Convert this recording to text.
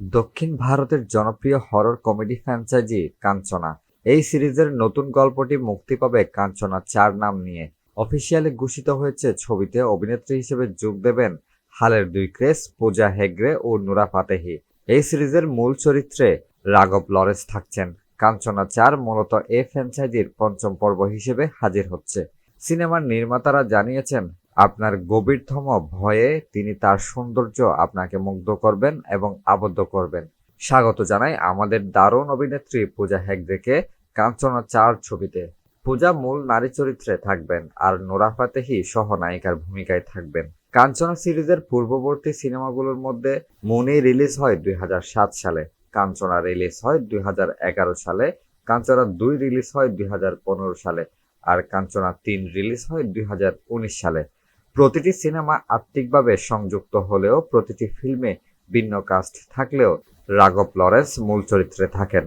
দক্ষিণ ভারতের জনপ্রিয় হরর কমেডি ফ্র্যাঞ্চাইজি কাঞ্চনা। এই সিরিজের নতুন গল্পটি মুক্তি পাবে কাঞ্চনা চার নাম নিয়ে। অফিসিয়ালি ঘোষিত হয়েছে ছবিতে অভিনেত্রী হিসেবে যোগ দেবেন হালের দুই ক্রেস, পূজা হেগড়ে ও নুরা ফাতেহি। এই সিরিজের মূল চরিত্রে রাঘব লরেন্স থাকছেন। কাঞ্চনা চার মূলত এ ফ্র্যাঞ্চাইজির পঞ্চম পর্ব হিসেবে হাজির হচ্ছে। সিনেমার নির্মাতারা জানিয়েছেন আপনার গভীরতম ভয়ে তিনি তার সৌন্দর্য আপনাকে মুগ্ধ করবেন এবং আবদ্ধ করবেন। স্বাগত জানাই আমাদের দারুণ অভিনেত্রী পূজা হেগড়েকে কাঞ্চনা চার ছবিতে। পূজা মূল নারী চরিত্রে থাকবেন আর নোরা ফাতেহি সহ নায়িকার ভূমিকায় থাকবেন। কাঞ্চনা সিরিজের পূর্ববর্তী সিনেমাগুলোর মধ্যে মুনি রিলিজ হয় দুই হাজার সাত সালে, কাঞ্চনা রিলিজ হয় দুই হাজার এগারো সালে, কাঞ্চনা দুই রিলিজ হয় দুই হাজার পনেরো সালে, আর কাঞ্চনা তিন রিলিজ হয় দুই হাজার উনিশ সালে। প্রতিটি সিনেমা আত্মিকভাবে সংযুক্ত হলেও প্রতিটি ফিল্মে ভিন্ন কাস্ট থাকলেও রাঘব লরেন্স মূল চরিত্রে থাকেন।